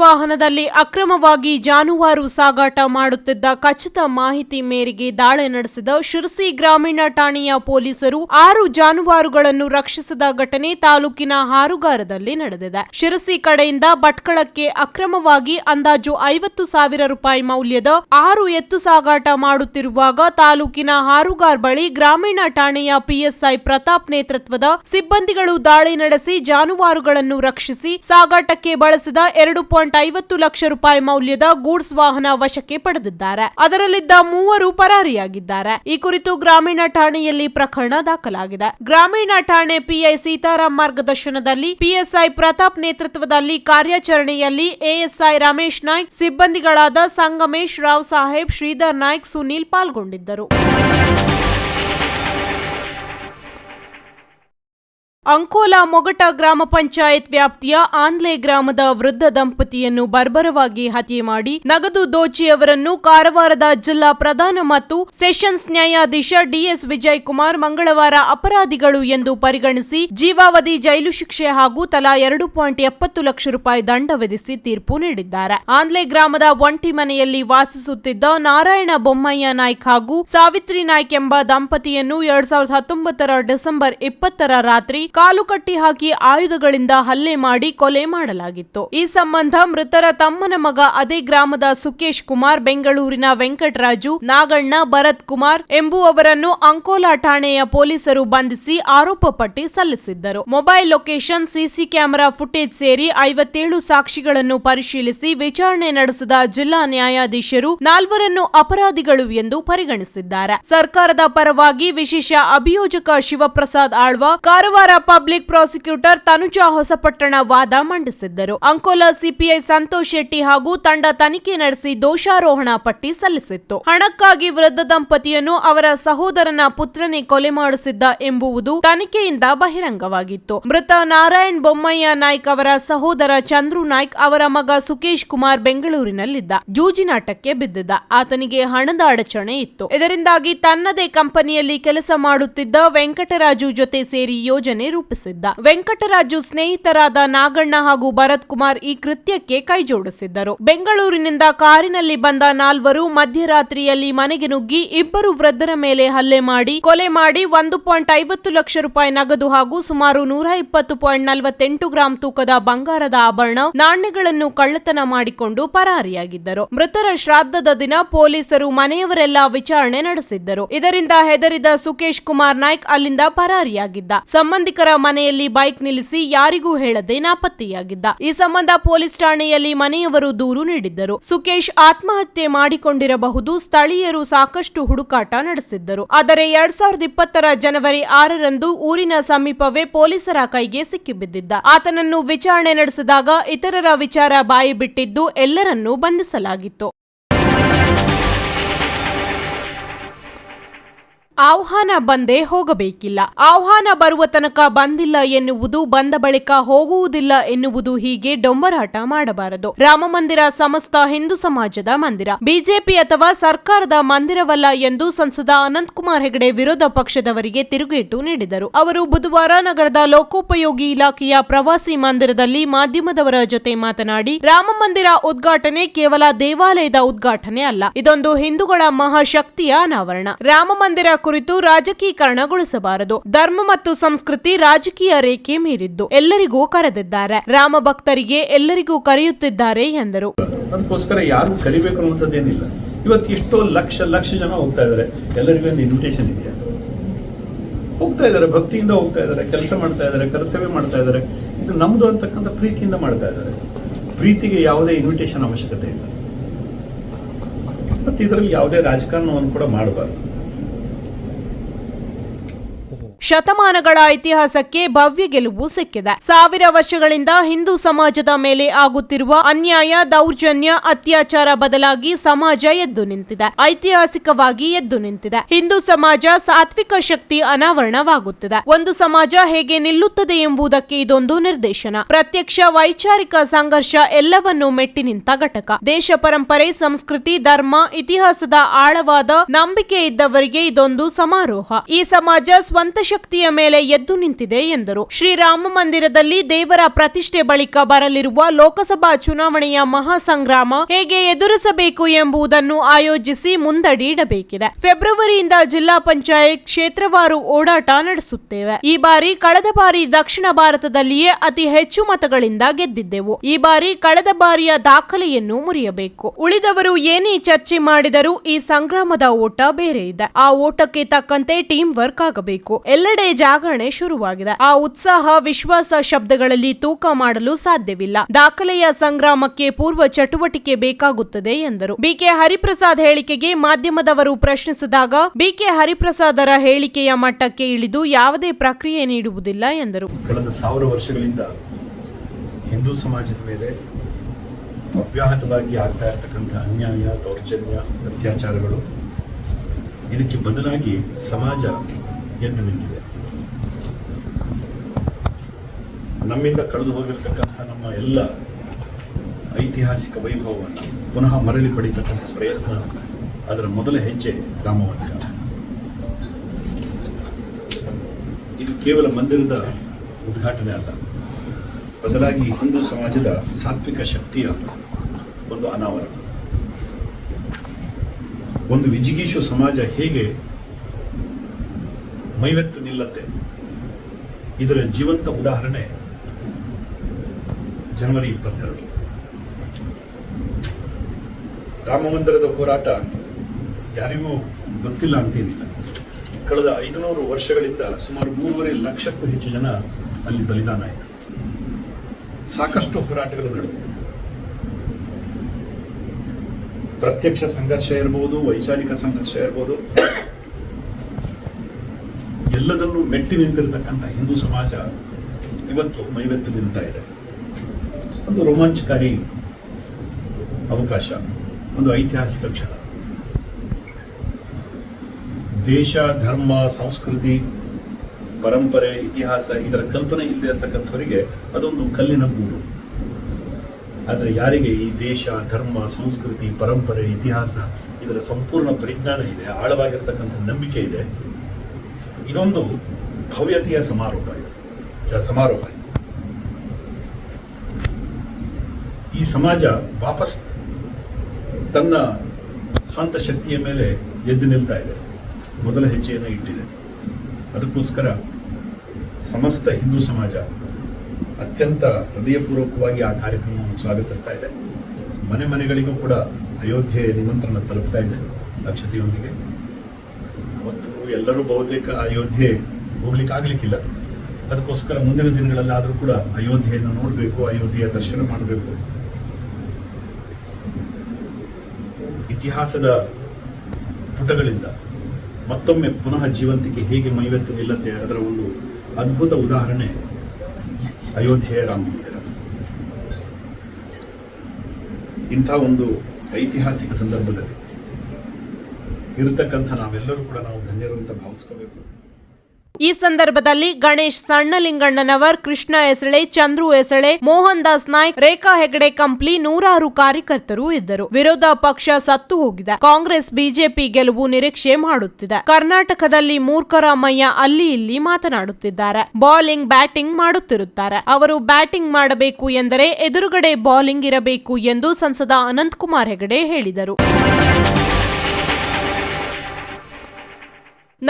ವಾಹನದಲ್ಲಿ ಅಕ್ರಮವಾಗಿ ಜಾನುವಾರು ಸಾಗಾಟ ಮಾಡುತ್ತಿದ್ದ ಖಚಿತ ಮಾಹಿತಿ ಮೇರೆಗೆ ದಾಳಿ ನಡೆಸಿದ ಶಿರಸಿ ಗ್ರಾಮೀಣ ಠಾಣೆಯ ಪೊಲೀಸರು ಆರು ಜಾನುವಾರುಗಳನ್ನು ರಕ್ಷಿಸಿದ ಘಟನೆ ತಾಲೂಕಿನ ಹಾರುಗಾರದಲ್ಲಿ ನಡೆದಿದೆ. ಶಿರಸಿ ಕಡೆಯಿಂದ ಭಟ್ಕಳಕ್ಕೆ ಅಕ್ರಮವಾಗಿ ಅಂದಾಜು ಐವತ್ತು ಸಾವಿರ ರೂಪಾಯಿ ಮೌಲ್ಯದ ಆರು ಎತ್ತು ಸಾಗಾಟ ಮಾಡುತ್ತಿರುವಾಗ ತಾಲೂಕಿನ ಹಾರುಗಾರ್ ಬಳಿ ಗ್ರಾಮೀಣ ಠಾಣೆಯ ಪಿಎಸ್ಐ ಪ್ರತಾಪ್ ನೇತೃತ್ವದ ಸಿಬ್ಬಂದಿಗಳು ದಾಳಿ ನಡೆಸಿ ಜಾನುವಾರುಗಳನ್ನು ರಕ್ಷಿಸಿ ಸಾಗಾಟಕ್ಕೆ ಬಳಸಿದ ಎರಡು ಐವತ್ತು ಲಕ್ಷ ರೂಪಾಯಿ ಮೌಲ್ಯದ ಗೂಡ್ಸ್ ವಾಹನ ವಶಕ್ಕೆ ಪಡೆದಿದ್ದಾರೆ. ಅದರಲ್ಲಿದ್ದ ಮೂವರು ಪರಾರಿಯಾಗಿದ್ದಾರೆ. ಈ ಕುರಿತು ಗ್ರಾಮೀಣ ಠಾಣೆಯಲ್ಲಿ ಪ್ರಕರಣ ದಾಖಲಾಗಿದೆ. ಗ್ರಾಮೀಣ ಠಾಣೆ ಪಿಐ ಸೀತಾರಾಮ್ ಮಾರ್ಗದರ್ಶನದಲ್ಲಿ ಪಿಎಸ್ಐ ಪ್ರತಾಪ್ ನೇತೃತ್ವದಲ್ಲಿ ಕಾರ್ಯಾಚರಣೆಯಲ್ಲಿ ಎಎಸ್ಐ ರಮೇಶ್ ನಾಯ್ಕ್, ಸಿಬ್ಬಂದಿಗಳಾದ ಸಂಗಮೇಶ್ ರಾವ್ ಸಾಹೇಬ್, ಶ್ರೀಧರ್ ನಾಯ್ಕ್, ಸುನೀಲ್ ಪಾಲ್ಗೊಂಡಿದ್ದರು. ಅಂಕೋಲಾ ಮೊಗಟ ಗ್ರಾಮ ಪಂಚಾಯತ್ ವ್ಯಾಪ್ತಿಯ ಆನ್ಲೆ ಗ್ರಾಮದ ವೃದ್ಧ ದಂಪತಿಯನ್ನು ಬರ್ಬರವಾಗಿ ಹತ್ಯೆ ಮಾಡಿ ನಗದು ದೋಚಿಯವರನ್ನು ಕಾರವಾರದ ಜಿಲ್ಲಾ ಪ್ರಧಾನ ಮತ್ತು ಸೆಷನ್ಸ್ ನ್ಯಾಯಾಧೀಶ ಡಿಎಸ್ ವಿಜಯ್ ಕುಮಾರ್ ಮಂಗಳವಾರ ಅಪರಾಧಿಗಳು ಎಂದು ಪರಿಗಣಿಸಿ ಜೀವಾವಧಿ ಜೈಲು ಶಿಕ್ಷೆ ಹಾಗೂ ತಲಾ ಎರಡು ಪಾಯಿಂಟ್ ಎಪ್ಪತ್ತು ಲಕ್ಷ ರೂಪಾಯಿ ದಂಡ ವಿಧಿಸಿ ತೀರ್ಪು ನೀಡಿದ್ದಾರೆ. ಆನ್ಲೆ ಗ್ರಾಮದ ಒಂಟಿ ಮನೆಯಲ್ಲಿ ವಾಸಿಸುತ್ತಿದ್ದ ನಾರಾಯಣ ಬೊಮ್ಮಯ್ಯ ನಾಯ್ಕ ಹಾಗೂ ಸಾವಿತ್ರಿ ನಾಯ್ಕ್ ಎಂಬ ದಂಪತಿಯನ್ನು ಎರಡ್ ಸಾವಿರದ ಹತ್ತೊಂಬತ್ತರ ಡಿಸೆಂಬರ್ ಇಪ್ಪತ್ತರ ರಾತ್ರಿ ಕಾಲು ಕಟ್ಟಿ ಹಾಕಿ ಆಯುಧಗಳಿಂದ ಹಲ್ಲೆ ಮಾಡಿ ಕೊಲೆ ಮಾಡಲಾಗಿತ್ತು. ಈ ಸಂಬಂಧ ಮೃತರ ತಮ್ಮನ ಮಗ ಅದೇ ಗ್ರಾಮದ ಸುಕೇಶ್ ಕುಮಾರ್, ಬೆಂಗಳೂರಿನ ವೆಂಕಟರಾಜು, ನಾಗಣ್ಣ, ಭರತ್ ಕುಮಾರ್ ಎಂಬುವವರನ್ನು ಅಂಕೋಲಾ ಠಾಣೆಯ ಪೊಲೀಸರು ಬಂಧಿಸಿ ಆರೋಪ ಪಟ್ಟಿ ಸಲ್ಲಿಸಿದ್ದರು. Mobile location, CC camera footage ಸೇರಿ ಐವತ್ತೇಳು ಸಾಕ್ಷಿಗಳನ್ನು ಪರಿಶೀಲಿಸಿ ವಿಚಾರಣೆ ನಡೆಸಿದ ಜಿಲ್ಲಾ ನ್ಯಾಯಾಧೀಶರು ನಾಲ್ವರನ್ನು ಅಪರಾಧಿಗಳು ಎಂದು ಪರಿಗಣಿಸಿದ್ದಾರೆ. ಸರ್ಕಾರದ ಪರವಾಗಿ ವಿಶೇಷ ಅಭಿಯೋಜಕ ಶಿವಪ್ರಸಾದ್ ಆಳ್ವ, ಕಾರವಾರ ಪಬ್ಲಿಕ್ ಪ್ರಾಸಿಕ್ಯೂಟರ್ ತನುಜಾ ಹೊಸಪಟ್ಟಣ ವಾದ ಮಂಡಿಸಿದ್ದರು. ಅಂಕೋಲಾ ಸಿಪಿಐ ಸಂತೋಷ್ ಶೆಟ್ಟಿ ಹಾಗೂ ತಂಡ ತನಿಖೆ ನಡೆಸಿ ದೋಷಾರೋಹಣ ಪಟ್ಟಿ ಸಲ್ಲಿಸಿತ್ತು. ಹಣಕ್ಕಾಗಿ ವೃದ್ಧ ದಂಪತಿಯನ್ನು ಅವರ ಸಹೋದರನ ಪುತ್ರನೇ ಕೊಲೆ ಮಾಡಿಸಿದ್ದ ಎಂಬುವುದು ತನಿಖೆಯಿಂದ ಬಹಿರಂಗವಾಗಿತ್ತು. ಮೃತ ನಾರಾಯಣ್ ಬೊಮ್ಮಯ್ಯ ನಾಯ್ಕ್ ಅವರ ಸಹೋದರ ಚಂದ್ರು ನಾಯ್ಕ್ ಅವರ ಮಗ ಸುಕೇಶ್ ಕುಮಾರ್ ಬೆಂಗಳೂರಿನಲ್ಲಿದ್ದ. ಜೂಜಿನಾಟಕ್ಕೆ ಬಿದ್ದಿದ್ದ. ಆತನಿಗೆ ಹಣದ ಅಡಚಣೆ ಇತ್ತು. ಇದರಿಂದಾಗಿ ತನ್ನದೇ ಕಂಪನಿಯಲ್ಲಿ ಕೆಲಸ ಮಾಡುತ್ತಿದ್ದ ವೆಂಕಟರಾಜು ಜೊತೆ ಸೇರಿ ಯೋಜನೆ ರೂಪಿಸಿದ್ದ ವೆಂಕಟರಾಜು ಸ್ನೇಹಿತರಾದ ನಾಗಣ್ಣ ಹಾಗೂ ಭರತ್ ಕುಮಾರ್ ಈ ಕೃತ್ಯಕ್ಕೆ ಕೈಜೋಡಿಸಿದ್ದರು ಬೆಂಗಳೂರಿನಿಂದ ಕಾರಿನಲ್ಲಿ ಬಂದ ನಾಲ್ವರು ಮಧ್ಯರಾತ್ರಿಯಲ್ಲಿ ಮನೆಗೆ ನುಗ್ಗಿ ಇಬ್ಬರು ವೃದ್ಧರ ಮೇಲೆ ಹಲ್ಲೆ ಮಾಡಿ, ಕೊಲೆ ಮಾಡಿ ಒಂದು ಪಾಯಿಂಟ್ ಐವತ್ತು ಲಕ್ಷ ರೂಪಾಯಿ ನಗದು ಹಾಗೂ ಸುಮಾರು ನೂರ ಇಪ್ಪತ್ತು ಪಾಯಿಂಟ್ ನಲವತ್ತೆಂಟು ಗ್ರಾಂ ತೂಕದ ಬಂಗಾರದ ಆಭರಣ, ನಾಣ್ಯಗಳನ್ನು ಕಳ್ಳತನ ಮಾಡಿಕೊಂಡು ಪರಾರಿಯಾಗಿದ್ದರು. ಮೃತರ ಶ್ರಾದ್ದದ ದಿನ ಪೊಲೀಸರು ಮನೆಯವರೆಲ್ಲ ವಿಚಾರಣೆ ನಡೆಸಿದ್ದರು. ಇದರಿಂದ ಹೆದರಿದ ಸುಕೇಶ್ ಕುಮಾರ್ ನಾಯ್ಕ್ ಅಲ್ಲಿಂದ ಪರಾರಿಯಾಗಿದ್ದ. ಸಂಬಂಧಿಕರ ಮನೆಯಲ್ಲಿ ಬೈಕ್ ನಿಲ್ಲಿಸಿ ಯಾರಿಗೂ ಹೇಳದೆ ನಾಪತ್ತೆಯಾಗಿದ್ದ. ಈ ಸಂಬಂಧ ಪೊಲೀಸ್ ಠಾಣೆಯಲ್ಲಿ ಮನೆಯವರು ದೂರು ನೀಡಿದ್ದರು. ಸುಕೇಶ್ ಆತ್ಮಹತ್ಯೆ ಮಾಡಿಕೊಂಡಿರಬಹುದು. ಸ್ಥಳೀಯರು ಸಾಕಷ್ಟು ಹುಡುಕಾಟ ನಡೆಸಿದ್ದರು. ಆದರೆ ಎರಡ್ ಸಾವಿರದ ಇಪ್ಪತ್ತರ ಜನವರಿ ಆರರಂದು ಊರಿನ ಸಮೀಪವೇ ಪೊಲೀಸರ ಕೈಗೆ ಸಿಕ್ಕಿಬಿದ್ದಿದ್ದ. ಆತನನ್ನು ವಿಚಾರಣೆ ನಡೆಸಿದಾಗ ಇತರರ ವಿಚಾರ ಬಾಯಿ ಬಿಟ್ಟಿದ್ದು ಎಲ್ಲರನ್ನೂ ಬಂಧಿಸಲಾಗಿತ್ತು. ಆಹ್ವಾನ ಬಂದೇ ಹೋಗಬೇಕಿಲ್ಲ. ಆಹ್ವಾನ ಬರುವ ತನಕ ಬಂದಿಲ್ಲ ಎನ್ನುವುದು ಬಂದ ಬಳಿಕ ಹೋಗುವುದಿಲ್ಲ ಎನ್ನುವುದು ಹೀಗೆ ಡೊಂಬರಾಟ ಮಾಡಬಾರದು. ರಾಮ ಮಂದಿರ ಸಮಸ್ತ ಹಿಂದೂ ಸಮಾಜದ ಮಂದಿರ. ಬಿಜೆಪಿ ಅಥವಾ ಸರ್ಕಾರದ ಮಂದಿರವಲ್ಲ ಎಂದು ಸಂಸದ ಅನಂತಕುಮಾರ್ ಹೆಗಡೆ ವಿರೋಧ ಪಕ್ಷದವರಿಗೆ ತಿರುಗೇಟು ನೀಡಿದರು. ಅವರು ಬುಧವಾರ ನಗರದ ಲೋಕೋಪಯೋಗಿ ಇಲಾಖೆಯ ಪ್ರವಾಸಿ ಮಂದಿರದಲ್ಲಿ ಮಾಧ್ಯಮದವರ ಜೊತೆ ಮಾತನಾಡಿ, ರಾಮ ಮಂದಿರ ಉದ್ಘಾಟನೆ ಕೇವಲ ದೇವಾಲಯದ ಉದ್ಘಾಟನೆ ಅಲ್ಲ, ಇದೊಂದು ಹಿಂದೂಗಳ ಮಹಾಶಕ್ತಿಯ ಅನಾವರಣ. ರಾಮ ಮಂದಿರ ಕುರಿತು ರಾಜಕೀಕರಣಗೊಳಿಸಬಾರದು. ಧರ್ಮ ಮತ್ತು ಸಂಸ್ಕೃತಿ ರಾಜಕೀಯ ರೇಖೆ ಮೀರಿದ್ದು ಎಲ್ಲರಿಗೂ ಕರೆದಿದ್ದಾರೆ. ರಾಮ ಭಕ್ತರಿಗೆ ಎಲ್ಲರಿಗೂ ಕರೆಯುತ್ತಿದ್ದಾರೆ ಎಂದರು. ಅದಕ್ಕೋಸ್ಕರ ಯಾರು ಕರಿಬೇಕು ಅನ್ನುವಂಥದ್ದೇನಿಲ್ಲ. ಇವತ್ತು ಎಷ್ಟೋ ಲಕ್ಷ ಲಕ್ಷ ಜನ ಹೋಗ್ತಾ ಇದ್ದಾರೆ. ಎಲ್ಲರಿಗೂ ಒಂದು ಇನ್ವಿಟೇಷನ್ ಇದೆಯಾ? ಹೋಗ್ತಾ ಇದ್ದಾರೆ, ಭಕ್ತಿಯಿಂದ ಹೋಗ್ತಾ ಇದ್ದಾರೆ, ಕೆಲಸ ಮಾಡ್ತಾ ಇದ್ದಾರೆ, ಕರಸೇವೆ ಮಾಡ್ತಾ ಇದ್ದಾರೆ. ಇದು ನಮ್ದು ಅಂತಕ್ಕಂಥ ಪ್ರೀತಿಯಿಂದ ಮಾಡ್ತಾ ಇದ್ದಾರೆ. ಪ್ರೀತಿಗೆ ಯಾವುದೇ ಇನ್ವಿಟೇಷನ್ ಅವಶ್ಯಕತೆ ಇಲ್ಲ. ಮತ್ತು ಇದರಲ್ಲಿ ಯಾವುದೇ ರಾಜಕಾರಣವನ್ನು ಕೂಡ ಮಾಡಬಾರ್ದು. ಶತಮಾನಗಳ ಇತಿಹಾಸಕ್ಕೆ ಭವ್ಯ ಗೆಲುವು ಸಿಕ್ಕಿದೆ. ಸಾವಿರ ವರ್ಷಗಳಿಂದ ಹಿಂದೂ ಸಮಾಜದ ಮೇಲೆ ಆಗುತ್ತಿರುವ ಅನ್ಯಾಯ, ದೌರ್ಜನ್ಯ, ಅತ್ಯಾಚಾರ ಬದಲಾಗಿ ಸಮಾಜ ಎದ್ದು ನಿಂತಿದೆ. ಐತಿಹಾಸಿಕವಾಗಿ ಎದ್ದು ನಿಂತಿದೆ. ಹಿಂದೂ ಸಮಾಜ ಸಾತ್ವಿಕ ಶಕ್ತಿ ಅನಾವರಣವಾಗುತ್ತಿದೆ. ಒಂದು ಸಮಾಜ ಹೇಗೆ ನಿಲ್ಲುತ್ತದೆ ಎಂಬುದಕ್ಕೆ ಇದೊಂದು ನಿರ್ದೇಶನ. ಪ್ರತ್ಯಕ್ಷ, ವೈಚಾರಿಕ ಸಂಘರ್ಷ ಎಲ್ಲವನ್ನೂ ಮೆಟ್ಟಿ ನಿಂತ ಘಟಕ. ದೇಶ ಪರಂಪರೆ, ಸಂಸ್ಕೃತಿ, ಧರ್ಮ, ಇತಿಹಾಸದ ಆಳವಾದ ನಂಬಿಕೆ ಇದ್ದವರಿಗೆ ಇದೊಂದು ಸಮಾರೋಹ. ಈ ಸಮಾಜ ಸ್ವಂತ ಶಕ್ತಿಯ ಮೇಲೆ ಎದ್ದು ನಿಂತಿದೆ ಎಂದರು. ಶ್ರೀರಾಮ ಮಂದಿರದಲ್ಲಿ ದೇವರ ಪ್ರತಿಷ್ಠೆ ಬಳಿಕ ಬರಲಿರುವ ಲೋಕಸಭಾ ಚುನಾವಣೆಯ ಮಹಾಸಂಗ್ರಾಮ ಹೇಗೆ ಎದುರಿಸಬೇಕು ಎಂಬುದನ್ನು ಆಯೋಜಿಸಿ ಮುಂದಡಿ ಇಡಬೇಕಿದೆ ಫೆಬ್ರವರಿಯಿಂದ ಜಿಲ್ಲಾ ಪಂಚಾಯತ್ ಕ್ಷೇತ್ರವಾರು ಓಡಾಟ ನಡೆಸುತ್ತೇವೆ. ಈ ಬಾರಿ ಕಳೆದ ಬಾರಿ ದಕ್ಷಿಣ ಭಾರತದಲ್ಲಿಯೇ ಅತಿ ಹೆಚ್ಚು ಮತಗಳಿಂದ ಗೆದ್ದಿದ್ದೆವು. ಈ ಬಾರಿ ಕಳೆದ ಬಾರಿಯ ದಾಖಲೆಯನ್ನು ಮುರಿಯಬೇಕು. ಉಳಿದವರು ಏನೇ ಚರ್ಚೆ ಮಾಡಿದರೂ ಈ ಸಂಗ್ರಾಮದ ಓಟ ಬೇರೆ ಇದೆ. ಆ ಓಟಕ್ಕೆ ತಕ್ಕಂತೆ ಟೀಮ್ ವರ್ಕ್ ಆಗಬೇಕು. ಎಲ್ಲೆಡೆ ಜಾಗರಣೆ ಶುರುವಾಗಿದೆ. ಆ ಉತ್ಸಾಹ, ವಿಶ್ವಾಸ ಶಬ್ದಗಳಲ್ಲಿ ತೂಕ ಮಾಡಲು ಸಾಧ್ಯವಿಲ್ಲ. ದಾಖಲೆಯ ಸಂಗ್ರಾಮಕ್ಕೆ ಪೂರ್ವ ಚಟುವಟಿಕೆ ಬೇಕಾಗುತ್ತದೆ ಎಂದರು. ಬಿಕೆ ಹರಿಪ್ರಸಾದ್ ಹೇಳಿಕೆಗೆ ಮಾಧ್ಯಮದವರು ಪ್ರಶ್ನಿಸಿದಾಗ ಬಿಕೆ ಹರಿಪ್ರಸಾದರ ಹೇಳಿಕೆಯ ಮಟ್ಟಕ್ಕೆ ಇಳಿದು ಯಾವುದೇ ಪ್ರಕ್ರಿಯೆ ನೀಡುವುದಿಲ್ಲ ಎಂದರು. ಕಳೆದ ಸಾವಿರ ವರ್ಷಗಳಿಂದ ಹಿಂದೂ ಸಮಾಜದ ಮೇಲೆ ಅವ್ಯಾಹತವಾಗಿ ಆಗ್ತಾ ಇರತಕ್ಕಂಥ ಅನ್ಯಾಯ, ದೌರ್ಜನ್ಯ, ಅತ್ಯಾಚಾರಗಳು ಇದಕ್ಕೆ ಬದಲಾಗಿ ಸಮಾಜ ಎದ್ದು ನಿಂತಿದೆ. ನಮ್ಮಿಂದ ಕಳೆದು ಹೋಗಿರ್ತಕ್ಕಂಥ ನಮ್ಮ ಎಲ್ಲ ಐತಿಹಾಸಿಕ ವೈಭವವನ್ನು ಪುನಃ ಮರಳಿ ಪಡಿತಕ್ಕಂಥ ಪ್ರಯತ್ನ ಅದರ ಮೊದಲ ಹೆಜ್ಜೆ ರಾಮ ಮಂದಿರ ಇದು ಕೇವಲ ಮಂದಿರದ ಉದ್ಘಾಟನೆ ಅಲ್ಲ, ಬದಲಾಗಿ ಹಿಂದೂ ಸಮಾಜದ ಸಾತ್ವಿಕ ಶಕ್ತಿಯ ಒಂದು ಅನಾವರಣ. ಒಂದು ವಿಜಿಗೀಷು ಸಮಾಜ ಹೇಗೆ ಮೈವೆತ್ತು ನಿಲ್ಲತ್ತೆ. ಇದರ ಜೀವಂತ ಉದಾಹರಣೆ ಜನವರಿ ಇಪ್ಪತ್ತೆರಡು. ರಾಮ ಮಂದಿರದ ಹೋರಾಟ ಯಾರಿಗೂ ಗೊತ್ತಿಲ್ಲ ಅಂತೇನಿಲ್ಲ. ಕಳೆದ ಐದುನೂರು ವರ್ಷಗಳಿಂದ ಸುಮಾರು ಮೂರುವರೆ ಲಕ್ಷಕ್ಕೂ ಹೆಚ್ಚು ಜನ ಅಲ್ಲಿ ಬಲಿದಾನ ಆಯಿತು. ಸಾಕಷ್ಟು ಹೋರಾಟಗಳು ನಡೆದವು. ಪ್ರತ್ಯಕ್ಷ ಸಂಘರ್ಷ ಇರಬಹುದು ವೈಚಾರಿಕ ಸಂಘರ್ಷ ಇರಬಹುದು ಎಲ್ಲದನ್ನೂ ಮೆಟ್ಟಿ ನಿಂತಿರತಕ್ಕಂಥ ಹಿಂದೂ ಸಮಾಜ ಇವತ್ತು ಮೈವೆತ್ತು ನಿಲ್ತಾ ಇದೆ. ಒಂದು ರೋಮಾಂಚಕಾರಿ ಅವಕಾಶ, ಒಂದು ಐತಿಹಾಸಿಕ ಕ್ಷಣ. ದೇಶ, ಧರ್ಮ, ಸಂಸ್ಕೃತಿ, ಪರಂಪರೆ, ಇತಿಹಾಸ, ಇದರ ಕಲ್ಪನೆ ಇಲ್ಲದೆ ಇರತಕ್ಕಂಥವರಿಗೆ ಅದೊಂದು ಕಲ್ಲಿನ ಗೂಡು. ಆದರೆ ಯಾರಿಗೆ ಈ ದೇಶ, ಧರ್ಮ, ಸಂಸ್ಕೃತಿ, ಪರಂಪರೆ, ಇತಿಹಾಸ ಇದರ ಸಂಪೂರ್ಣ ಪರಿಜ್ಞಾನ ಇದೆ, ಆಳವಾಗಿರ್ತಕ್ಕಂಥ ನಂಬಿಕೆ ಇದೆ ಇದೊಂದು ಭವ್ಯತೆಯ ಸಮಾರೋಹ ಇದು. ಸಮಾರೋಪ ಸಮಾರೋಹ ಈ ಸಮಾಜ ವಾಪಸ್ ತನ್ನ ಸ್ವಂತ ಶಕ್ತಿಯ ಮೇಲೆ ಎದ್ದು ನಿಲ್ತಾ ಇದೆ. ಮೊದಲ ಹೆಜ್ಜೆಯನ್ನು ಇಟ್ಟಿದೆ. ಅದಕ್ಕೋಸ್ಕರ ಸಮಸ್ತ ಹಿಂದೂ ಸಮಾಜ ಅತ್ಯಂತ ಹೃದಯಪೂರ್ವಕವಾಗಿ ಆ ಕಾರ್ಯಕ್ರಮವನ್ನು ಸ್ವಾಗತಿಸ್ತಾ ಇದೆ. ಮನೆ ಮನೆಗಳಿಗೂ ಕೂಡ ಅಯೋಧ್ಯೆ ನಿಮಂತ್ರಣ ತಲುಪ್ತಾ ಇದೆ. ಅಕ್ಷತೆಯೊಂದಿಗೆ ಮತ್ತು ಎಲ್ಲರೂ ಬಹುತೇಕ ಅಯೋಧ್ಯೆ ಹೋಗ್ಲಿಕ್ಕೆ ಆಗ್ಲಿಕ್ಕಿಲ್ಲ. ಅದಕ್ಕೋಸ್ಕರ ಮುಂದಿನ ದಿನಗಳಲ್ಲಿ ಆದರೂ ಕೂಡ ಅಯೋಧ್ಯೆಯನ್ನು ನೋಡಬೇಕು, ಅಯೋಧ್ಯೆಯ ದರ್ಶನ ಮಾಡಬೇಕು. ಇತಿಹಾಸದ ಪುಟಗಳಿಂದ ಮತ್ತೊಮ್ಮೆ ಪುನಃ ಜೀವಂತಿಕೆ ಹೇಗೆ ಮೈವೆತ್ತು ನಿಲ್ಲತ್ತೆ ಅದರ ಒಂದು ಅದ್ಭುತ ಉದಾಹರಣೆ ಅಯೋಧ್ಯೆಯ ರಾಮ ಮಂದಿರ. ಇಂಥ ಒಂದು ಐತಿಹಾಸಿಕ ಸಂದರ್ಭದಲ್ಲಿ ಇರತಕ್ಕಂಥ ನಾವೆಲ್ಲರೂ ಕೂಡ ನಾವು ಧನ್ಯರು ಅಂತ ಭಾವಿಸ್ಕೋಬೇಕು. ಈ ಸಂದರ್ಭದಲ್ಲಿ ಗಣೇಶ್ ಸಣ್ಣಲಿಂಗಣ್ಣನವರ್, ಕೃಷ್ಣ ಎಸಳೆ ಚಂದ್ರು ಎಸಳೆ ಮೋಹನ್ ದಾಸ್ ನಾಯ್ಕ್, ರೇಖಾ ಹೆಗಡೆ ಕಂಪ್ಲಿ ನೂರಾರು ಕಾರ್ಯಕರ್ತರು ಇದ್ದರು. ವಿರೋಧ ಪಕ್ಷ ಸತ್ತು ಹೋಗಿದೆ. ಕಾಂಗ್ರೆಸ್, ಬಿಜೆಪಿ ಗೆಲುವು ನಿರೀಕ್ಷೆ ಮಾಡುತ್ತಿದೆ. ಕರ್ನಾಟಕದಲ್ಲಿ ಮೂರ್ಖರಾಮಯ್ಯ ಅಲ್ಲಿ ಇಲ್ಲಿ ಮಾತನಾಡುತ್ತಿದ್ದಾರೆ. ಬಾಲಿಂಗ್, ಬ್ಯಾಟಿಂಗ್ ಮಾಡುತ್ತಿರುತ್ತಾರೆ. ಅವರು ಬ್ಯಾಟಿಂಗ್ ಮಾಡಬೇಕು ಎಂದರೆ ಎದುರುಗಡೆ ಬಾಲಿಂಗ್ ಇರಬೇಕು ಎಂದು ಸಂಸದ ಅನಂತಕುಮಾರ್ ಹೆಗಡೆ ಹೇಳಿದರು.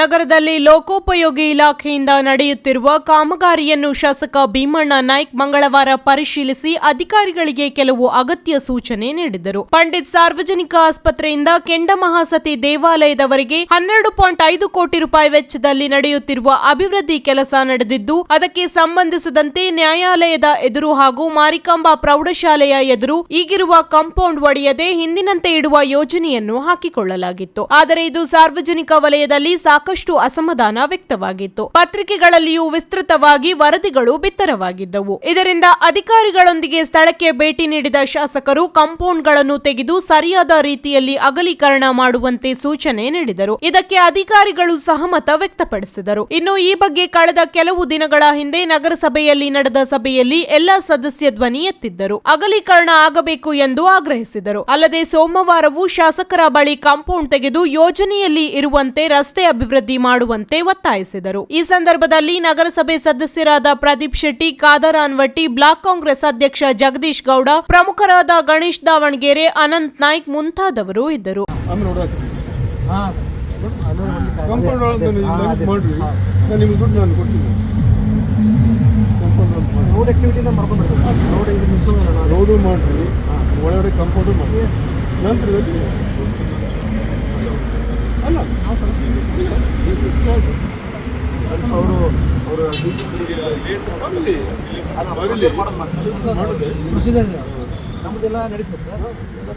ನಗರದಲ್ಲಿ ಲೋಕೋಪಯೋಗಿ ಇಲಾಖೆಯಿಂದ ನಡೆಯುತ್ತಿರುವ ಕಾಮಗಾರಿಯನ್ನು ಶಾಸಕ ಭೀಮಣ್ಣ ನಾಯ್ಕ್ ಮಂಗಳವಾರ ಪರಿಶೀಲಿಸಿ ಅಧಿಕಾರಿಗಳಿಗೆ ಕೆಲವು ಅಗತ್ಯ ಸೂಚನೆ ನೀಡಿದರು. ಪಂಡಿತ್ ಸಾರ್ವಜನಿಕ ಆಸ್ಪತ್ರೆಯಿಂದ ಕೆಂಡಮಹಾಸತಿ ದೇವಾಲಯದವರೆಗೆ ಹನ್ನೆರಡು ಪಾಯಿಂಟ್ ಐದು ಕೋಟಿ ರೂಪಾಯಿ ವೆಚ್ಚದಲ್ಲಿ ನಡೆಯುತ್ತಿರುವ ಅಭಿವೃದ್ಧಿ ಕೆಲಸ ನಡೆದಿದ್ದು, ಅದಕ್ಕೆ ಸಂಬಂಧಿಸಿದಂತೆ ನ್ಯಾಯಾಲಯದ ಎದುರು ಹಾಗೂ ಮಾರಿಕಾಂಬಾ ಪ್ರೌಢಶಾಲೆಯ ಎದುರು ಈಗಿರುವ ಕಾಂಪೌಂಡ್ ಒಡೆಯದೆ ಹಿಂದಿನಂತೆ ಇಡುವ ಯೋಜನೆಯನ್ನು ಹಾಕಿಕೊಳ್ಳಲಾಗಿತ್ತು. ಆದರೆ ಇದು ಸಾರ್ವಜನಿಕ ವಲಯದಲ್ಲಿ ಸಾಕಷ್ಟು ಅಸಮಾಧಾನ ವ್ಯಕ್ತವಾಗಿತ್ತು. ಪತ್ರಿಕೆಗಳಲ್ಲಿಯೂ ವಿಸ್ತೃತವಾಗಿ ವರದಿಗಳು ಬಿತ್ತರವಾಗಿದ್ದವು. ಇದರಿಂದ ಅಧಿಕಾರಿಗಳೊಂದಿಗೆ ಸ್ಥಳಕ್ಕೆ ಭೇಟಿ ನೀಡಿದ ಶಾಸಕರು ಕಾಂಪೌಂಡ್ಗಳನ್ನು ತೆಗೆದು ಸರಿಯಾದ ರೀತಿಯಲ್ಲಿ ಅಗಲೀಕರಣ ಮಾಡುವಂತೆ ಸೂಚನೆ ನೀಡಿದರು. ಇದಕ್ಕೆ ಅಧಿಕಾರಿಗಳು ಸಹಮತ ವ್ಯಕ್ತಪಡಿಸಿದರು. ಇನ್ನು ಈ ಬಗ್ಗೆ ಕಳೆದ ಕೆಲವು ದಿನಗಳ ಹಿಂದೆ ನಗರಸಭೆಯಲ್ಲಿ ನಡೆದ ಸಭೆಯಲ್ಲಿ ಎಲ್ಲಾ ಸದಸ್ಯ ಧ್ವನಿ ಎತ್ತಿದ್ದರು. ಅಗಲೀಕರಣ ಆಗಬೇಕು ಎಂದು ಆಗ್ರಹಿಸಿದರು. ಅಲ್ಲದೆ ಸೋಮವಾರವೂ ಶಾಸಕರ ಬಳಿ ಕಾಂಪೌಂಡ್ ತೆಗೆದು ಯೋಜನೆಯಲ್ಲಿ ಇರುವಂತೆ ರಸ್ತೆ ಅಭಿವೃದ್ಧಿ ಅಭಿವೃದ್ಧಿ ಮಾಡುವಂತೆ ಒತ್ತಾಯಿಸಿದರು. ಈ ಸಂದರ್ಭದಲ್ಲಿ ನಗರಸಭೆ ಸದಸ್ಯರಾದ ಪ್ರದೀಪ್ ಶೆಟ್ಟಿ ಖಾದರ್ ಅನ್ವಟ್ಟಿ ಬ್ಲಾಕ್ ಕಾಂಗ್ರೆಸ್ ಅಧ್ಯಕ್ಷ ಜಗದೀಶ್ ಗೌಡ ಪ್ರಮುಖರಾದ ಗಣೇಶ್ ದಾವಣಗೆರೆ ಅನಂತ್ ನಾಯ್ಕ್ ಮುಂತಾದವರು ಇದ್ದರು. ರೋಡ್ ಆಕ್ಟಿವಿಟಿನ ಮಾಡ್ಕೊಂಡು ರೋಡ್ ಐದು ನಿಮಿಷ ಮೇಲೆ ನಾವು ರೋಡು ಮಾಡಿರಿ. ಒಳಗಡೆ ಕಂಪೌಂಡು ಮಾಡಿ ನಂತರದಲ್ಲಿ ಅಲ್ಲ ಅವರು ಅವರ ಮಾಡಿದೆ ಪ್ರೊಸೀಜರ್ ನಮ್ಮದೆಲ್ಲ ನಡೀತದೆ ಸರ್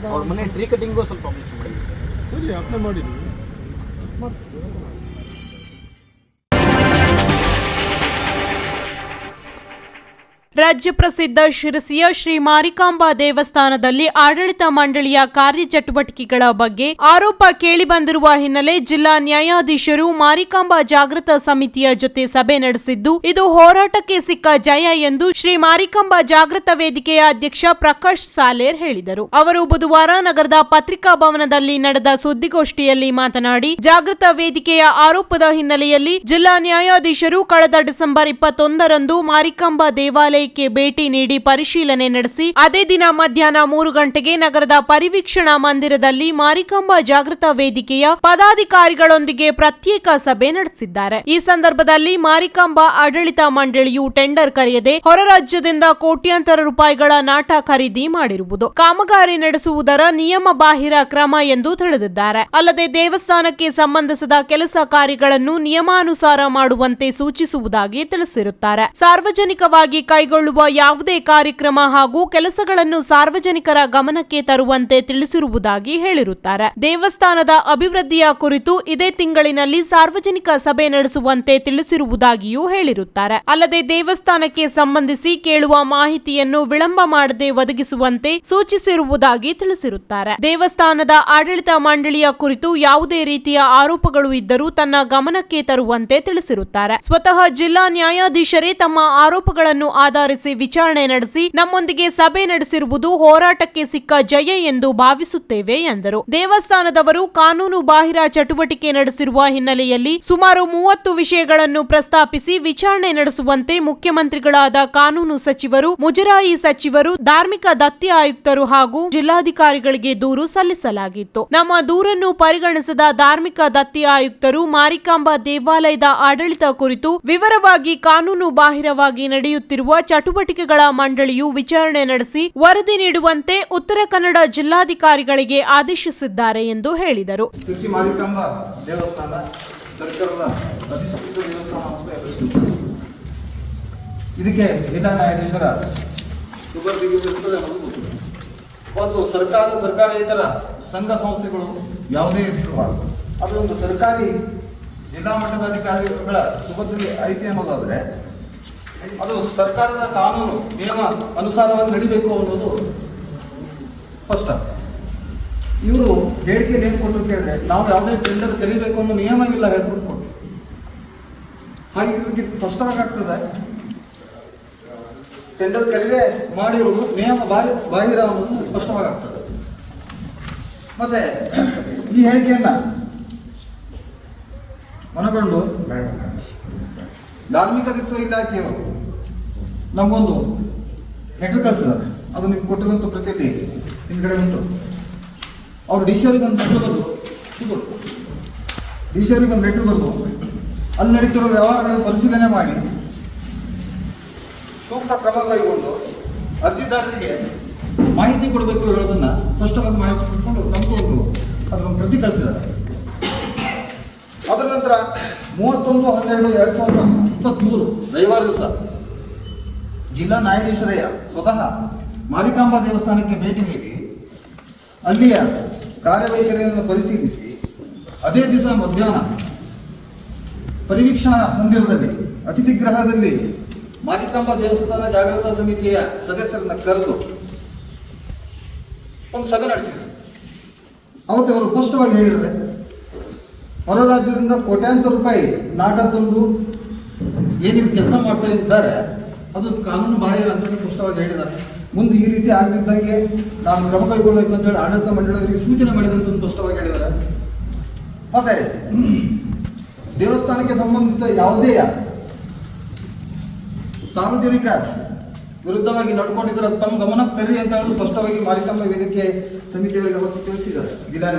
ಅವ್ರ ಮನೆ ಟ್ರೀ ಕಟಿಂಗು ಸ್ವಲ್ಪ ಮಾಡಿ ಸರಿ ಅಪ್ಲೈ ಮಾಡಿದ್ವಿ ರಾಜ್ಯ ಪ್ರಸಿದ್ಧ ಶಿರಸಿಯ ಶ್ರೀ ಮಾರಿಕಾಂಬಾ ದೇವಸ್ಥಾನದಲ್ಲಿ ಆಡಳಿತ ಮಂಡಳಿಯ ಕಾರ್ಯಚಟುವಟಿಕೆಗಳ ಬಗ್ಗೆ ಆರೋಪ ಕೇಳಿಬಂದಿರುವ ಹಿನ್ನೆಲೆ ಜಿಲ್ಲಾ ನ್ಯಾಯಾಧೀಶರು ಮಾರಿಕಾಂಬಾ ಜಾಗೃತ ಸಮಿತಿಯ ಜೊತೆ ಸಭೆ ನಡೆಸಿದ್ದು, ಇದು ಹೋರಾಟಕ್ಕೆ ಸಿಕ್ಕ ಜಯ ಎಂದು ಶ್ರೀ ಮಾರಿಕಾಂಬಾ ಜಾಗೃತ ವೇದಿಕೆಯ ಅಧ್ಯಕ್ಷ ಪ್ರಕಾಶ್ ಸಾಲೇರ್ ಹೇಳಿದರು. ಅವರು ಬುಧವಾರ ನಗರದ ಪತ್ರಿಕಾ ಭವನದಲ್ಲಿ ನಡೆದ ಸುದ್ದಿಗೋಷ್ಠಿಯಲ್ಲಿ ಮಾತನಾಡಿ, ಜಾಗೃತ ವೇದಿಕೆಯ ಆರೋಪದ ಹಿನ್ನೆಲೆಯಲ್ಲಿ ಜಿಲ್ಲಾ ನ್ಯಾಯಾಧೀಶರು ಕಳೆದ ಡಿಸೆಂಬರ್ ಇಪ್ಪತ್ತೊಂದರಂದು ಮಾರಿಕಾಂಬಾ ದೇವಾಲಯಕ್ಕೆ ಭೇಟಿ ನೀಡಿ ಪರಿಶೀಲನೆ ನಡೆಸಿ, ಅದೇ ದಿನ ಮಧ್ಯಾಹ್ನ ಮೂರು ಗಂಟೆಗೆ ನಗರದ ಪರಿವೀಕ್ಷಣಾ ಮಂದಿರದಲ್ಲಿ ಮಾರಿಕಾಂಬಾ ಜಾಗೃತ ವೇದಿಕೆಯ ಪದಾಧಿಕಾರಿಗಳೊಂದಿಗೆ ಪ್ರತ್ಯೇಕ ಸಭೆ ನಡೆಸಿದ್ದಾರೆ. ಈ ಸಂದರ್ಭದಲ್ಲಿ ಮಾರಿಕಾಂಬಾ ಆಡಳಿತ ಮಂಡಳಿಯು ಟೆಂಡರ್ ಕರೆಯದೆ, ಹೊರ ರಾಜ್ಯದಿಂದ ಕೋಟ್ಯಾಂತರ ರೂಪಾಯಿಗಳ ನಾಟ ಖರೀದಿ ಮಾಡಿರುವುದು. ಕಾಮಗಾರಿ ನಡೆಸುವುದರ ನಿಯಮ ಬಾಹಿರ ಕ್ರಮ ಎಂದು ತಿಳಿದಿದ್ದಾರೆ. ಅಲ್ಲದೆ ದೇವಸ್ಥಾನಕ್ಕೆ ಸಂಬಂಧಿಸಿದ ಕೆಲಸ ಕಾರ್ಯಗಳನ್ನು ನಿಯಮಾನುಸಾರ ಮಾಡುವಂತೆ ಸೂಚಿಸುವುದಾಗಿ ತಿಳಿಸಿರುತ್ತಾರೆ. ಸಾರ್ವಜನಿಕವಾಗಿ ಕೈಗೊಳ್ಳುವ ಯಾವುದೇ ಕಾರ್ಯಕ್ರಮ ಹಾಗೂ ಕೆಲಸಗಳನ್ನು ಸಾರ್ವಜನಿಕರ ಗಮನಕ್ಕೆ ತರುವಂತೆ ತಿಳಿಸಿರುವುದಾಗಿ ಹೇಳಿರುತ್ತಾರೆ. ದೇವಸ್ಥಾನದ ಅಭಿವೃದ್ಧಿಯ ಕುರಿತು ಇದೇ ತಿಂಗಳಿನಲ್ಲಿ ಸಾರ್ವಜನಿಕ ಸಭೆ ನಡೆಸುವಂತೆ ತಿಳಿಸಿರುವುದಾಗಿಯೂ ಹೇಳಿರುತ್ತಾರೆ. ಅಲ್ಲದೆ ದೇವಸ್ಥಾನಕ್ಕೆ ಸಂಬಂಧಿಸಿ ಕೇಳುವ ಮಾಹಿತಿಯನ್ನು ವಿಳಂಬ ಮಾಡದೆ ಒದಗಿಸುವಂತೆ ಸೂಚಿಸಿರುವುದಾಗಿ ತಿಳಿಸಿರುತ್ತಾರೆ. ದೇವಸ್ಥಾನದ ಆಡಳಿತ ಮಂಡಳಿಯ ಕುರಿತು ಯಾವುದೇ ರೀತಿಯ ಆರೋಪಗಳು ಇದ್ದರೂ ತನ್ನ ಗಮನಕ್ಕೆ ತರುವಂತೆ ತಿಳಿಸಿರುತ್ತಾರೆ. ಸ್ವತಃ ಜಿಲ್ಲಾ ನ್ಯಾಯಾಧೀಶರೇ ತಮ್ಮ ಆರೋಪಗಳನ್ನು ಆಧರಿಸಿ ವಿಚಾರಣೆ ನಡೆಸಿ ನಮ್ಮೊಂದಿಗೆ ಸಭೆ ನಡೆಸಿರುವುದು ಹೋರಾಟಕ್ಕೆ ಸಿಕ್ಕ ಜಯ ಎಂದು ಭಾವಿಸುತ್ತೇವೆ ಎಂದರು. ದೇವಸ್ಥಾನದವರು ಕಾನೂನು ಬಾಹಿರ ಚಟುವಟಿಕೆ ನಡೆಸಿರುವ ಹಿನ್ನೆಲೆಯಲ್ಲಿ ಸುಮಾರು ಮೂವತ್ತು ವಿಷಯಗಳನ್ನು ಪ್ರಸ್ತಾಪಿಸಿ ವಿಚಾರಣೆ ನಡೆಸುವಂತೆ ಮುಖ್ಯಮಂತ್ರಿಗಳಾದ ಕಾನೂನು ಸಚಿವರು, ಮುಜರಾಯಿ ಸಚಿವರು, ಧಾರ್ಮಿಕ ದತ್ತಿ ಆಯುಕ್ತರು ಹಾಗೂ ಜಿಲ್ಲಾಧಿಕಾರಿಗಳಿಗೆ ದೂರು ಸಲ್ಲಿಸಲಾಗಿತ್ತು. ನಮ್ಮ ದೂರನ್ನು ಪರಿಗಣಿಸದ ಧಾರ್ಮಿಕ ದತ್ತಿ ಆಯುಕ್ತರು ಮಾರಿಕಾಂಬಾ ದೇವಾಲಯದ ಆಡಳಿತ ಕುರಿತು ವಿವರವಾಗಿ ಕಾನೂನು ಬಾಹಿರವಾಗಿ ನಡೆಯುತ್ತಿರುವ ಚಟುವಟಿಕೆಗಳ ಮಂಡಳಿಯು ವಿಚಾರಣೆ ನಡೆಸಿ ವರದಿ ನೀಡುವಂತೆ ಉತ್ತರ ಕನ್ನಡ ಜಿಲ್ಲಾಧಿಕಾರಿಗಳಿಗೆ ಆದೇಶಿಸಿದ್ದಾರೆ ಎಂದು ಹೇಳಿದರು ಇದಕ್ಕೆ ಜಿಲ್ಲಾ ನ್ಯಾಯಾಧೀಶರ. ಒಂದು ಸರ್ಕಾರ, ಸರ್ಕಾರೇತರ ಸಂಘ ಸಂಸ್ಥೆಗಳು ಯಾವುದೇ ಇರಬಾರ್ದು ಅದೊಂದು ಸರ್ಕಾರಿ ಜಿಲ್ಲಾ ಮಟ್ಟದ ಅಧಿಕಾರಿಗಳ ಸುಭದ್ರತೆ ಐತಿ ಅನ್ನೋದಾದ್ರೆ ಅದು ಸರ್ಕಾರದ ಕಾನೂನು, ನಿಯಮ ಅನುಸಾರವಾಗಿ ನಡಿಬೇಕು ಅನ್ನೋದು ಸ್ಪಷ್ಟ. ಇವರು ಹೇಳಿಕೆಯಲ್ಲಿ ಏನು ಕೇಳಿದ್ರೆ ನಾವು ಯಾವುದೇ ಟೆಂಡರ್ ಕರಿಬೇಕು ಅನ್ನೋ ನಿಯಮ ಇಲ್ಲ ಹೇಳ್ಕೊಂಡು ಕೊಟ್ಟು ಹಾಗೆ ಇವ್ರಿಗೆ ಸ್ಪಷ್ಟವಾಗಿ ಆಗ್ತದೆ ಟೆಂಡರ್ ಕರೀದೆ ಮಾಡಿರುವುದು ನಿಯಮ ಬಾರಿ ಬಾಹಿರ ಅನ್ನೋದು ಸ್ಪಷ್ಟವಾಗಿ ಆಗ್ತದೆ ಮತ್ತೆ ಈ ಹೇಳಿಕೆಯನ್ನ ಮನಗೊಂಡು ಧಾರ್ಮಿಕತ್ವ ಇಲಾಖೆಯವರು ನಮಗೊಂದು ಲೆಟರ್ ಕಳಿಸಿದ್ದಾರೆ ಅದು ನಿಮ್ಗೆ ಕೊಟ್ಟಿರುವಂಥ ಪ್ರತಿಯಲ್ಲಿ ಹಿಂದ್ಗಡೆ ಉಂಟು. ಅವ್ರು ಡಿ ಸಿ ಅವ್ರಿಗೆ ಒಂದು ಲೆಟರ್ ಬಂದು ಡಿ ಸಿ ಅಲ್ಲಿ ನಡೀತಿರೋ ವ್ಯವಹಾರಗಳನ್ನು ಪರಿಶೀಲನೆ ಮಾಡಿ. ಸೂಕ್ತ ಕ್ರಮ ಕೈಗೊಂಡು ಅರ್ಜಿದಾರರಿಗೆ ಮಾಹಿತಿ ಕೊಡಬೇಕು ಹೇಳೋದನ್ನ ಸ್ಪಷ್ಟವಾಗಿ ಮಾಹಿತಿ ಕೊಟ್ಕೊಂಡು ನಂಬಿಕೊಂಡು ಅದನ್ನು ಪ್ರತಿ ಕಳಿಸಿದ್ದಾರೆ ಅದರ ನಂತರ ಮೂವತ್ತೊಂದು, ಹನ್ನೆರಡು, ಎರಡು ಸಾವಿರದ ಇಪ್ಪತ್ತ್ಮೂರು ರವಿವಾರ ದಿವಸ ಜಿಲ್ಲಾ ನ್ಯಾಯಾಧೀಶರಯ್ಯ ಸ್ವತಃ ಮಾರಿಕಾಂಬಾ ದೇವಸ್ಥಾನಕ್ಕೆ ಭೇಟಿ ನೀಡಿ ಅಲ್ಲಿಯ ಕಾರ್ಯವೈಖರಿಯನ್ನು ಪರಿಶೀಲಿಸಿ ಅದೇ ದಿವಸ ಮಧ್ಯಾಹ್ನ ಪರಿವೀಕ್ಷಣಾ ಮಂದಿರದಲ್ಲಿ, ಅತಿಥಿ ಗೃಹದಲ್ಲಿ ಮಾರಿಕಾಂಬಾ ದೇವಸ್ಥಾನ ಜಾಗೃತ ಸಮಿತಿಯ ಸದಸ್ಯರನ್ನ ಕರೆದು ಒಂದು ಸಭೆ ನಡೆಸಿದರು. ಅವತ್ತು ಅವರು ಸ್ಪಷ್ಟವಾಗಿ ಹೇಳಿದ್ದಾರೆ. ಹೊರ ರಾಜ್ಯದಿಂದ ಕೋಟ್ಯಾಂತರ ರೂಪಾಯಿ ನಾಟ ತಂದು ಏನೇನು ಕೆಲಸ ಮಾಡ್ತಾ ಇದ್ದಾರೆ, ಅದು ಕಾನೂನು ಬಾಹಿರ ಅಂತ ಸ್ಪಷ್ಟವಾಗಿ ಹೇಳಿದ್ದಾರೆ. ಮುಂದೆ ಈ ರೀತಿ ಆಗದಿದ್ದಂಗೆ ನಾನು ಕ್ರಮ ಕೈಗೊಳ್ಳಬೇಕು ಅಂತ ಹೇಳಿ ಆಡಳಿತ ಮಂಡಳಿಗೆ ಸೂಚನೆ ಮಾಡಿದಂತ ಸ್ಪಷ್ಟವಾಗಿ ಹೇಳಿದ್ದಾರೆ. ಮತ್ತೆ, ದೇವಸ್ಥಾನಕ್ಕೆ ಸಂಬಂಧಿತ ಯಾವುದೇ ಸಾರ್ವಜನಿಕ ವಿರುದ್ಧವಾಗಿ ನಡ್ಕೊಂಡಿದ್ರೆ ತಮ್ಮ ಗಮನಕ್ಕೆ ತರ್ರಿ ಅಂತ ಹೇಳಿ ಸ್ಪಷ್ಟವಾಗಿ ಮಾರಿಕಮ್ಮ ವೇದಿಕೆ ಸಮಿತಿಯವರಿಗೆ ಅವತ್ತು ತಿಳಿಸಿದ್ದಾರೆ. ಜಿಲ್ಲಾ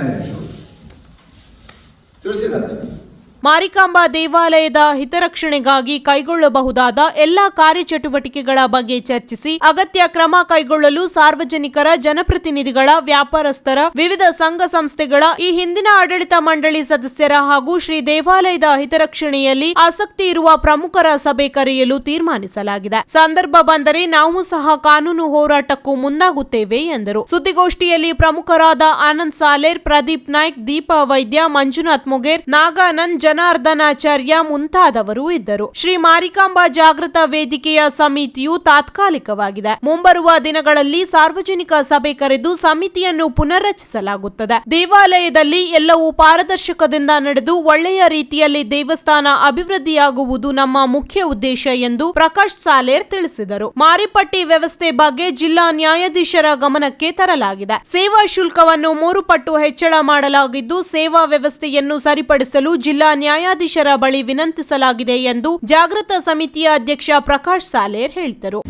ನ್ಯಾಯಾಧೀಶರು ತಿಳಿಸಿದ್ದಾರೆ ಮಾರಿಕಾಂಬಾ ದೇವಾಲಯದ ಹಿತರಕ್ಷಣೆಗಾಗಿ ಕೈಗೊಳ್ಳಬಹುದಾದ ಎಲ್ಲಾ ಕಾರ್ಯಚಟುವಟಿಕೆಗಳ ಬಗ್ಗೆ ಚರ್ಚಿಸಿ ಅಗತ್ಯ ಕ್ರಮ ಕೈಗೊಳ್ಳಲು ಸಾರ್ವಜನಿಕರ, ಜನಪ್ರತಿನಿಧಿಗಳ, ವ್ಯಾಪಾರಸ್ಥರ, ವಿವಿಧ ಸಂಘ ಸಂಸ್ಥೆಗಳ, ಈ ಹಿಂದಿನ ಆಡಳಿತ ಮಂಡಳಿ ಸದಸ್ಯರ ಹಾಗೂ ಶ್ರೀ ದೇವಾಲಯದ ಹಿತರಕ್ಷಣೆಯಲ್ಲಿ ಆಸಕ್ತಿ ಇರುವ ಪ್ರಮುಖರ ಸಭೆ ಕರೆಯಲು ತೀರ್ಮಾನಿಸಲಾಗಿದೆ. ಸಂದರ್ಭ ಬಂದರೆ ನಾವು ಸಹ ಕಾನೂನು ಹೋರಾಟಕ್ಕೂ ಮುಂದಾಗುತ್ತೇವೆ ಎಂದರು. ಸುದ್ದಿಗೋಷ್ಠಿಯಲ್ಲಿ ಪ್ರಮುಖರಾದ ಆನಂದ್ ಸಾಲೇರ್, ಪ್ರದೀಪ್ ನಾಯ್ಕ್, ದೀಪಾ ವೈದ್ಯ, ಮಂಜುನಾಥ್ ಮುಗೇರ್, ನಾಗಾನಂದ್ ಜನಾರ್ದನಾಚಾರ್ಯ ಮುಂತಾದವರು ಇದ್ದರು. ಶ್ರೀ ಮಾರಿಕಾಂಬಾ ಜಾಗೃತ ವೇದಿಕೆಯ ಸಮಿತಿಯು ತಾತ್ಕಾಲಿಕವಾಗಿದೆ. ಮುಂಬರುವ ದಿನಗಳಲ್ಲಿ ಸಾರ್ವಜನಿಕ ಸಭೆ ಕರೆದು ಸಮಿತಿಯನ್ನು ಪುನರ್ರಚಿಸಲಾಗುತ್ತದೆ. ದೇವಾಲಯದಲ್ಲಿ ಎಲ್ಲವೂ ಪಾರದರ್ಶಕದಿಂದ ನಡೆದು ಒಳ್ಳೆಯ ರೀತಿಯಲ್ಲಿ ದೇವಸ್ಥಾನ ಅಭಿವೃದ್ಧಿಯಾಗುವುದು ನಮ್ಮ ಮುಖ್ಯ ಉದ್ದೇಶ ಎಂದು ಪ್ರಕಾಶ್ ಸಾಲೇರ್ ತಿಳಿಸಿದರು. ಮಾರಿಪಟ್ಟಿ ವ್ಯವಸ್ಥೆ ಬಗ್ಗೆ ಜಿಲ್ಲಾ ನ್ಯಾಯಾಧೀಶರ ಗಮನಕ್ಕೆ ತರಲಾಗಿದೆ. ಸೇವಾ ಶುಲ್ಕವನ್ನು ಮೂರು ಪಟ್ಟು ಹೆಚ್ಚಳ ಮಾಡಲಾಗಿದ್ದು ಸೇವಾ ವ್ಯವಸ್ಥೆಯನ್ನು ಸರಿಪಡಿಸಲು ಜಿಲ್ಲಾ ನ್ಯಾಯಾಧೀಶರ ಬಳಿ ವಿನಂತಿಸಲಾಗಿದೆ ಎಂದು ಜಾಗೃತ ಸಮಿತಿಯ ಅಧ್ಯಕ್ಷ ಪ್ರಕಾಶ್ ಸಾಲೇರ್ ಹೇಳಿದರು.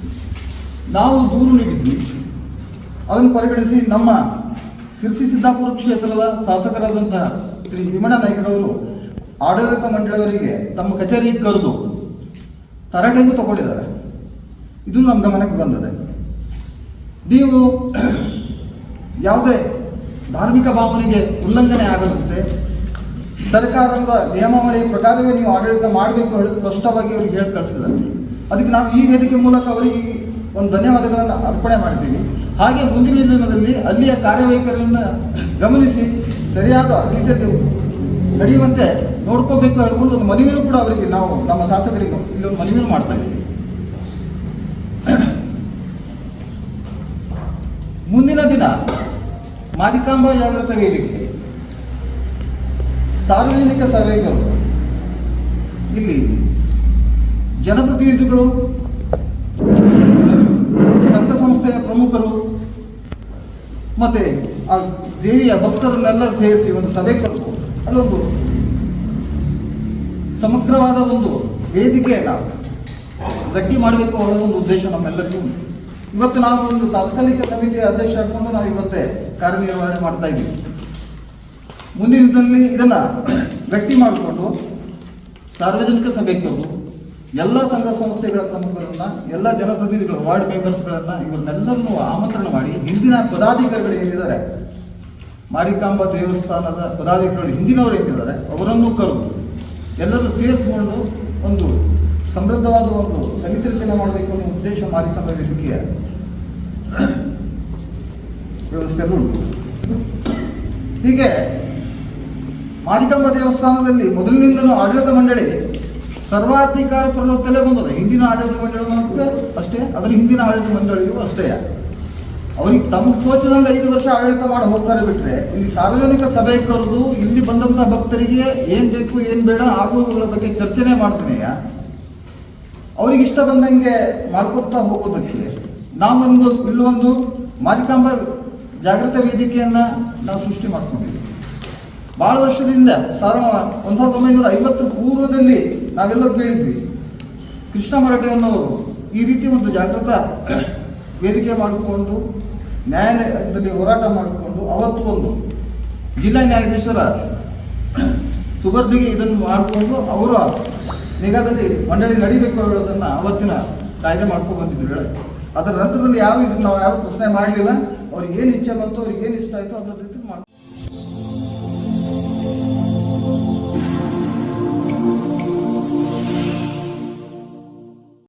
ನಾವು ದೂರು ನೀಡಿದ್ವಿ. ಅದನ್ನು ಪರಿಗಣಿಸಿ ನಮ್ಮ ಸಿರ್ಸಿ ಸಿದ್ದಾಪುರ ಕ್ಷೇತ್ರದ ಶಾಸಕರಾದಂತಹ ಶ್ರೀ ವಿಮಣ ನಾಯ್ಕರವರು ಆಡಳಿತ ಮಂಡಳಿಯವರಿಗೆ ತಮ್ಮ ಕಚೇರಿಗೆ ಕರೆದು ತರಾಟೆಗೂ ತಗೊಂಡಿದ್ದಾರೆ. ಇದು ನಮ್ಮ ಗಮನಕ್ಕೆ ಬಂದಿದೆ. ನೀವು ಯಾವುದೇ ಧಾರ್ಮಿಕ ಭಾವನೆಗೆ ಉಲ್ಲಂಘನೆ ಆಗದಂತೆ ಸರ್ಕಾರದ ನಿಯಮಾವಳಿ ಪ್ರಕಾರವೇ ನೀವು ಆಡಳಿತ ಮಾಡಬೇಕು ಹೇಳಿ ಸ್ಪಷ್ಟವಾಗಿ ಅವ್ರಿಗೆ ಹೇಳಿ ಕಳಿಸಿದ್ದಾರೆ. ಅದಕ್ಕೆ ನಾವು ಈ ವೇದಿಕೆ ಮೂಲಕ ಅವರಿಗೆ ಒಂದು ಧನ್ಯವಾದಗಳನ್ನು ಅರ್ಪಣೆ ಮಾಡ್ತೀವಿ. ಹಾಗೆ ಮುಂದಿನ ದಿನದಲ್ಲಿ ಅಲ್ಲಿಯ ಕಾರ್ಯವೈಖರಿಯನ್ನು ಗಮನಿಸಿ ಸರಿಯಾದ ರೀತಿಯಲ್ಲಿ ನಡೆಯುವಂತೆ ನೋಡ್ಕೋಬೇಕು ಹೇಳ್ಕೊಂಡು ಒಂದು ಮನವಿನೂ ಕೂಡ ಅವರಿಗೆ ನಾವು ನಮ್ಮ ಶಾಸಕರಿಗೆ ಇಲ್ಲಿ ಒಂದು ಮನವಿನೂ ಮಾಡ್ತಾ ಇದ್ದೀವಿ. ಮುಂದಿನ ದಿನ ಮಾರಿಕಾಂಬ ಜಾಗೃತ ವೇದಿಕೆ. ಸಾರ್ವಜನಿಕ ಸಭೆಗಳು. ಇಲ್ಲಿ ಜನಪ್ರತಿನಿಧಿಗಳು, ಸಂಘ ಸಂಸ್ಥೆಯ ಪ್ರಮುಖರು, ಮತ್ತೆ ಆ ದೇವಿಯ ಭಕ್ತರನ್ನೆಲ್ಲ ಸೇರಿಸಿ ಒಂದು ಸಭೆ ಕರೆದು ಅಲ್ಲೊಂದು ಸಮಗ್ರವಾದ ಒಂದು ವೇದಿಕೆಯನ್ನು ಗಟ್ಟಿ ಮಾಡಬೇಕು ಅನ್ನೋ ಒಂದು ಉದ್ದೇಶ ನಮ್ಮೆಲ್ಲರಿಗೂ ಇವತ್ತು ನಾವು ಒಂದು ತಾತ್ಕಾಲಿಕ ಸಮಿತಿಯ ಅಧ್ಯಕ್ಷ ಹಾಕೊಂಡು ನಾವು ಇವತ್ತೇ ಕಾರ್ಯನಿರ್ವಹಣೆ ಮಾಡ್ತಾ ಇದ್ದೀವಿ. ಮುಂದಿನ ದಿನದಲ್ಲಿ ಇದನ್ನ ಗಟ್ಟಿ ಮಾಡಿಕೊಂಡು ಸಾರ್ವಜನಿಕ ಸಭೆ ಕರೆದು ಎಲ್ಲ ಸಂಘ ಸಂಸ್ಥೆಗಳ ಪ್ರಮುಖರನ್ನ, ಎಲ್ಲ ಜನಪ್ರತಿನಿಧಿಗಳು, ವಾರ್ಡ್ ಮೆಂಬರ್ಸ್ಗಳನ್ನು ಇವರನ್ನೆಲ್ಲರನ್ನೂ ಆಮಂತ್ರಣ ಮಾಡಿ ಹಿಂದಿನ ಪದಾಧಿಕಾರಿಗಳು ಏನಿದ್ದಾರೆ, ಮಾರಿಕಾಂಬ ದೇವಸ್ಥಾನದ ಪದಾಧಿಕಾರಿಗಳು ಹಿಂದಿನವರು ಏನಿದ್ದಾರೆ, ಅವರನ್ನು ಕರೆದು ಎಲ್ಲರೂ ಸೇರಿಸಿಕೊಂಡು ಒಂದು ಸಮೃದ್ಧವಾದ ಒಂದು ಸಮಿತಿ ರಚನೆ ಮಾಡಬೇಕು ಅನ್ನೋ ಉದ್ದೇಶ ಮಾರಿಕಾಂಬ ವೇದಿಕೆಯ ವ್ಯವಸ್ಥೆಗಳು ಉಂಟು. ಹೀಗೆ ಮಾರಿಕಾಂಬಾ ದೇವಸ್ಥಾನದಲ್ಲಿ ಮೊದಲಿನಿಂದಲೂ ಆಡಳಿತ ಮಂಡಳಿ ಸರ್ವಾಧಿಕಾರ ಪ್ರಲೋತ್ತಲೇ ಬಂದದ ಹಿಂದಿನ ಆಡಳಿತ ಮಂಡಳಿ ಮಾತ್ರ ಅಷ್ಟೇ ಅದರ ಹಿಂದಿನ ಆಡಳಿತ ಮಂಡಳಿಯೂ ಅಷ್ಟೇ. ಅವ್ರಿಗೆ ತಮ್ಮ ತೋಚದಂಗೆ ಐದು ವರ್ಷ ಆಡಳಿತ ಮಾಡಿ ಹೋಗ್ತಾರೆ ಬಿಟ್ಟರೆ ಇಲ್ಲಿ ಸಾರ್ವಜನಿಕ ಸಭೆ ಕರೆದು ಇಲ್ಲಿ ಬಂದಂಥ ಭಕ್ತರಿಗೆ ಏನು ಬೇಕು, ಏನು ಬೇಡ, ಆಗುವುಗಳ ಬಗ್ಗೆ ಚರ್ಚೆನೆ ಮಾಡ್ತಾನೆಯ ಅವ್ರಿಗೆ ಇಷ್ಟ ಬಂದಂಗೆ ಮಾಡ್ಕೊತಾ ಹೋಗೋದಕ್ಕೆ. ನಾವು ಇಲ್ಲೊಂದು ಮಾರಿಕಾಂಬ ಜಾಗೃತ ವೇದಿಕೆಯನ್ನು ನಾವು ಸೃಷ್ಟಿ ಮಾಡ್ಕೊಂಡಿದ್ದೀವಿ ಬಹಳ ವರ್ಷದಿಂದ ಸಾವಿರ ಒಂದು ಸಾವಿರದ ಒಂಬೈನೂರ ಐವತ್ತು ಪೂರ್ವದಲ್ಲಿ ನಾವೆಲ್ಲೋ ಕೇಳಿದ್ವಿ. ಕೃಷ್ಣ ಮರಾಠೆಯನ್ನವರು ಈ ರೀತಿ ಒಂದು ಜಾಗೃತ ವೇದಿಕೆ ಮಾಡಿಕೊಂಡು, ನ್ಯಾಯಾಲಯದಲ್ಲಿ ಹೋರಾಟ ಮಾಡಿಕೊಂಡು ಅವತ್ತು ಒಂದು ಜಿಲ್ಲಾ ನ್ಯಾಯಾಧೀಶರ ಸುಬರ್ದಿಗೆ ಇದನ್ನು ಮಾಡಿಕೊಂಡು ಅವರ ನಿಗಾದಲ್ಲಿ ಮಂಡಳಿ ನಡಿಬೇಕು ಹೇಳೋದನ್ನು ಅವತ್ತಿನ ಕಾಯ್ದೆ ಮಾಡ್ಕೊಂಡು ಬಂದಿದ್ರು. ಹೇಳಿ ಅದರ ನಂತರದಲ್ಲಿ ಯಾರು ಇದನ್ನು ನಾವು ಯಾರು ಪ್ರಶ್ನೆ ಮಾಡಲಿಲ್ಲ. ಅವ್ರಿಗೆ ಏನು ಇಷ್ಟ ಬಂತು, ಅವ್ರಿಗೆ ಏನು ಇಷ್ಟ ಆಯಿತು ಅದರ ರೀತಿ ಮಾಡಿ